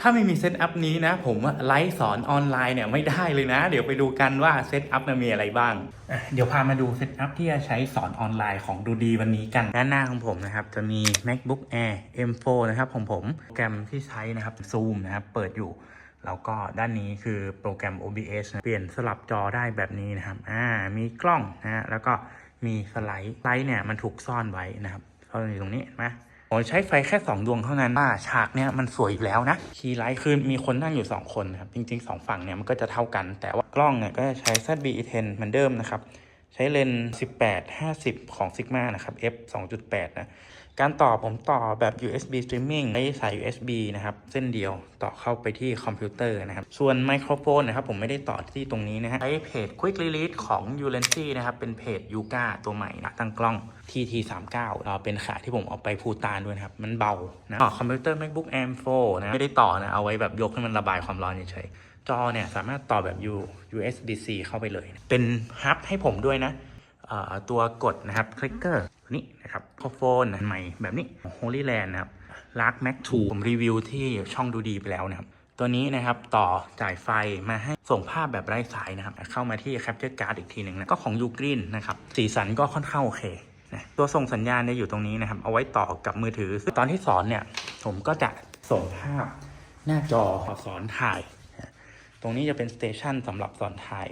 ถ้าไม่มีเซตอัพนี้นะ ผมว่าไลฟ์สอนออนไลน์เนี่ยไม่ได้เลยนะ เดี๋ยวไปดูกันว่าเซตอัพมีอะไรบ้างอะเดี๋ยวพามาดูเซตอัพที่จะใช้สอนออนไลน์ของดูดีวันนี้กันด้านหน้าของผมนะครับจะมี macbook air m4 นะครับของผมโปรแกรมที่ใช้นะครับ zoom นะครับเปิดอยู่แล้วก็ด้านนี้คือโปรแกรม OBS นะเปลี่ยนสลับจอได้แบบนี้นะครับ อ่า มีกล้องนะฮะแล้วก็มีสไลด์ สไลด์เนี่ยมันถูกซ่อนไว้นะครับซ่อนอยู่ตรงนี้เห็นไหม ผมใช้ไฟแค่ 2 ดวงเท่านั้นว่าฉากเนี่ยมันสวยอยู่แล้วนะคีย์ไลท์คือมีคนนั่งอยู่ 2 คนนะครับจริง ๆ 2 ฝั่งเนี่ยมันก็จะเท่ากัน แต่ว่ากล้องเนี่ยก็จะใช้ ZB-E10 เหมือนเดิมนะครับ ใช้เลนส์18 50 ของ Sigma นะครับ f 2.8 นะ การต่อผมต่อแบบ USB streaming ใช้สาย USB นะครับ เส้นเดียวต่อเข้าไปที่คอมพิวเตอร์นะครับ ส่วนไมโครโฟนนะครับ ผมไม่ได้ต่อที่ตรงนี้นะฮะใช้เพจ Quick Release ของ u l e n c y นะครับ เป็นเพจ Yuga ตัวใหม่นะตั้งกล้อง TT39 เราเป็นขาที่ผมเอาไปพูตานด้วยนะครับ มันเบานะต่อคอมพิวเตอร์ MacBook Air 4 นะ ไม่ได้ต่อนะ เอาไว้แบบยกให้มันระบายความร้อนเฉยๆ จอเนี่ยสามารถต่อแบบ U USB-C เข้าไปเลย เป็นฮับให้ผมด้วยนะตัวกดนะครับคลิกเกอร์นี่นะครับโคโฟนใหม่แบบนี้ Holy Land นะครับ Lark Mac 2 ผมรีวิวที่ช่องดูดีไปแล้วนะครับ ตัวนี้นะครับต่อจ่ายไฟมาให้ส่งภาพแบบไร้สายนะครับ เข้ามาที่ Capture Card อีกทีหนึ่งนะก็ของ u g r e e n นะครับ สีสันก็ค่อนข้างโอเคนะตัวส่งสัญญาณเนี่ยอยู่ตรงนี้นะครับ เอาไว้ต่อกับมือถือ ตอนที่สอนเนี่ย ผมก็จะส่งภาพหน้าจอสอนถ่าย ตรงนี้จะเป็นสเตชันสำหรับสอนถ่าย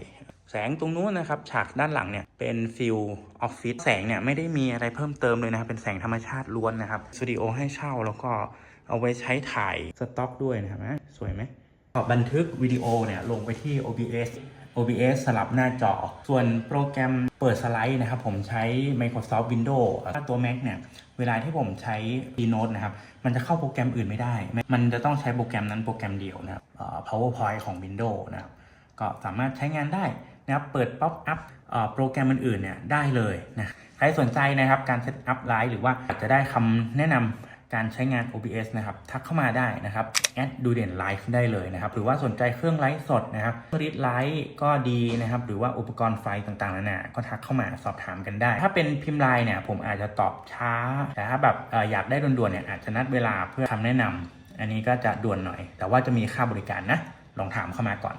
แสงตรงนู้นนะครับฉากด้านหลังเนี่ยเป็นฟิลออฟฟิศแสงเนี่ยไม่ได้มีอะไรเพิ่มเติมเลยนะครับเป็นแสงธรรมชาติล้วนนะครับสตูดิโอให้เช่าแล้วก็เอาไว้ใช้ถ่ายสต็อกด้วยนะครับนะสวยไหม บันทึกวิดีโอเนี่ยลงไปที่ OBS OBS สลับหน้าจอ ส่วนโปรแกรมเปิดสไลด์นะครับ ผมใช้ Microsoft Windows ถ้าตัว Mac เนี่ย เวลาที่ผมใช้ Keynote นะครับ มันจะเข้าโปรแกรมอื่นไม่ได้ มันจะต้องใช้โปรแกรมนั้นโปรแกรมเดียวนะครับ PowerPoint ของ Windows นะครับ ก็สามารถใช้งานได้นะครับ เปิดป๊อปอัพโปรแกรมอื่นๆเนี่ยได้เลยนะ ใครสนใจนะครับการเซตอัพไลฟ์หรือว่าอากจะได้คำแนะนำ การใช้งาน OBS นะครับ ทักเข้ามาได้นะครับ แอดดูเด่นไลฟ์ได้เลยนะครับ หรือว่าสนใจเครื่องไลฟ์สดนะครับเครื่องรีดไลฟ์ก็ดีนะครับ หรือว่าอุปกรณ์ไฟต่างๆนานาก็ทักเข้ามาสอบถามกันได้ ถ้าเป็นพิมพ์ไลน์เนี่ย ผมอาจจะตอบช้า แต่ถ้าแบบออยากได้ด่วนๆเนี่ย อาจจะนัดเวลาเพื่อคำแนะนำอันนี้ก็จะด่วนหน่อย แต่ว่าจะมีค่าบริการนะ ลองถามเข้ามาก่อน